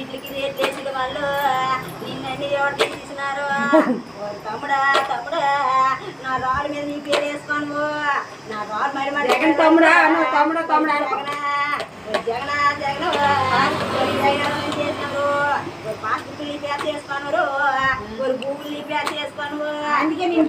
Rate వేసిన వాళ్ళు? నిన్నని ఎవరు తీసినారు? తమ్ముడా తమ్ముడా నా రాళ్ళ మీద నీ పేరు వేసుకోను. నా రాళ్ళు మరి మరి జగన్ తమ్ముడా తమ్ముడా తమ్ముడా. జగన జగన చేసినారు? పాస్బుక్ నీ పేరు చేసుకోను ఒక గూగుల్ నీ పేరు చేసుకోను అందుకే నేను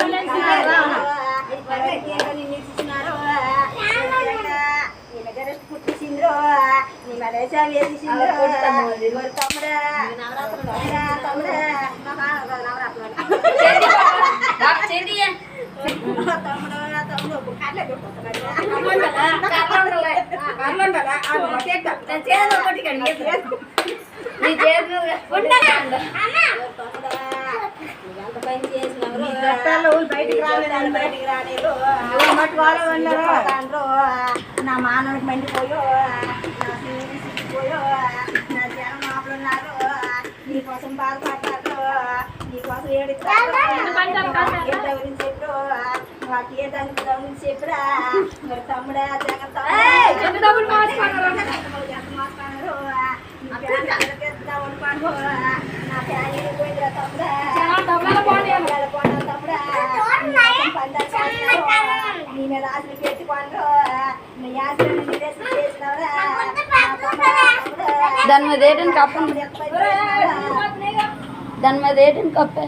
బయటికి. బయటికి రాలేదు నువ్వు మట్టి వాళ్ళే ఉన్నారు. పోతాండ్రు. నా మానవుడికి మండిపోయో నా పోయో నా జనం మాపలు ఉన్నారు నీకోసం బాధపడతారు నీకోసం ఏడుస్తారు ఎంత గురించి చెప్పు వాకి ఏ దాని గురించి చెప్పురా మరి తమ్ముడా జగన్ తమ్ముడు ఎంత మోసపోయినారు. నీ ఫ్యాన్ ఎక్కడికెత్తుతా ఉండిపోను. నా ఫ్యాన్ వెళ్ళిపోయిందిరా తమ్ముడా. వెళ్ళిపోను తమ్ముడా. నీ కోసం పందాలు కాసినారు. నీ మీద ఆశలు పెట్టుకోండ్రు. నీ ఆశలు నీ దేశం చేసినవరా. నా తమ్ముడా, తమ్ముడా. దాని మీద ఏంటని కప్ప దాని మీద ఏటీఎం కప్పే?